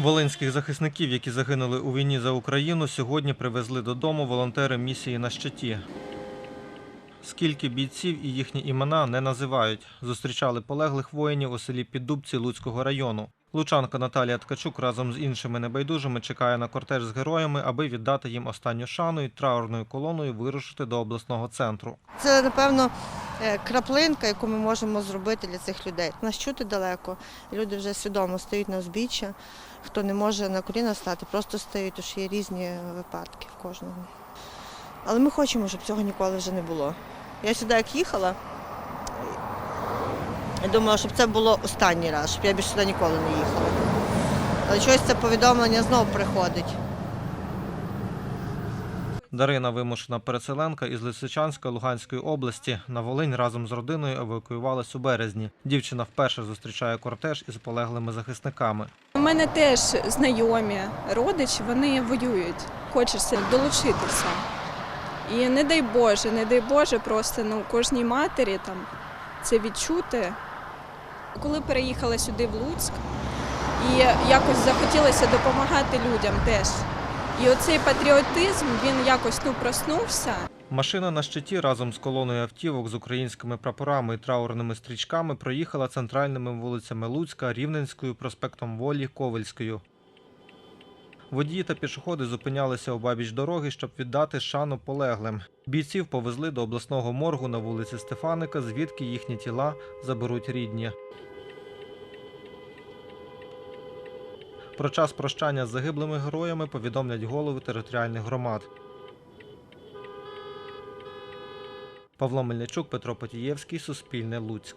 Волинських захисників, які загинули у війні за Україну, сьогодні привезли додому волонтери місії на щиті. Скільки бійців і їхні імена не називають. Зустрічали полеглих воїнів у селі Піддубці Луцького району. Лучанка Наталія Ткачук разом з іншими небайдужими чекає на кортеж з героями, аби віддати їм останню шану і траурною колоною вирушити до обласного центру. Це, напевно, е, краплинка, яку ми можемо зробити для цих людей. Нас чути далеко. Люди вже свідомо стають на узбіччя. Хто не може на коліна стати, просто стають, тому що є різні випадки в кожного. Але ми хочемо, щоб цього ніколи вже не було. Я сюди як їхала, я думала, щоб це було останній раз, щоб я більше сюди ніколи не їхала. Але чогось це повідомлення знову приходить. Дарина вимушена переселенка із Лисичанська Луганської області. На Волинь разом з родиною евакуювалась у березні. Дівчина вперше зустрічає кортеж із полеглими захисниками. У мене теж знайомі родичі, вони воюють. Хочеться долучитися. І не дай Боже, не дай Боже, просто ну, кожній матері там це відчути. Коли переїхала сюди в Луцьк, і якось захотілося допомагати людям теж. І оцей патріотизм він якось ну, проснувся. Машина на щиті разом з колоною автівок з українськими прапорами і траурними стрічками проїхала центральними вулицями Луцька, Рівненською, проспектом Волі, Ковельською. Водії та пішоходи зупинялися обабіч дороги, щоб віддати шану полеглим. Бійців повезли до обласного моргу на вулиці Стефаника, звідки їхні тіла заберуть рідні. Про час прощання з загиблими героями повідомлять голови територіальних громад. Павло Мельничук, Петро Потієвський, Суспільне Луцьк.